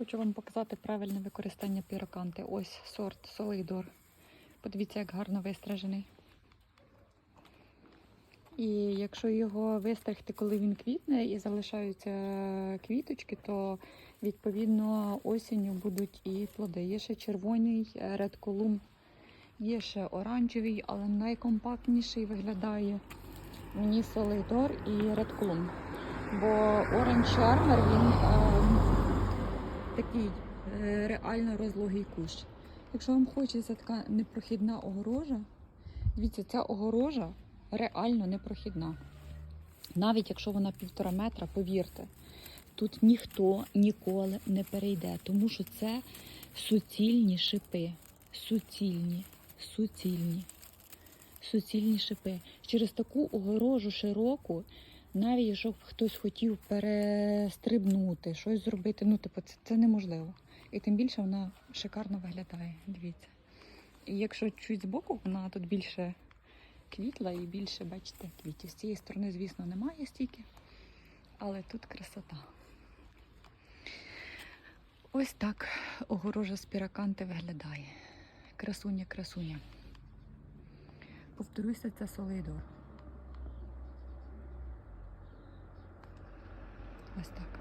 Хочу вам показати правильне використання піроканти. Ось сорт Солейдор. Подивіться, як гарно вистражений. І якщо його вистригти, коли він квітне і залишаються квіточки, то відповідно осінню будуть і плоди. Є ще червоний Column, є ще оранжевий, але найкомпактніший виглядає мені Солейдор і Column. Бо Orange Charmer він е, такий е, реально розлогий кущ. Якщо вам хочеться така непрохідна огорожа, дивіться, ця огорожа реально непрохідна. Навіть якщо вона півтора метра, повірте, тут ніхто ніколи не перейде, тому що це суцільні шипи. Суцільні, суцільні, суцільні шипи. Через таку огорожу широку, навіть якщо хтось хотів перестрибнути, щось зробити, ну, типу, це, це неможливо. І тим більше вона шикарно виглядає. Дивіться. І якщо чуть збоку, вона тут більше квітла і більше, бачите, квітів. З цієї сторони, звісно, немає стільки, але тут красота. Ось так огорожа з піраканти виглядає. Красуня, красуня. Повторюся, це солейдор. Ось так.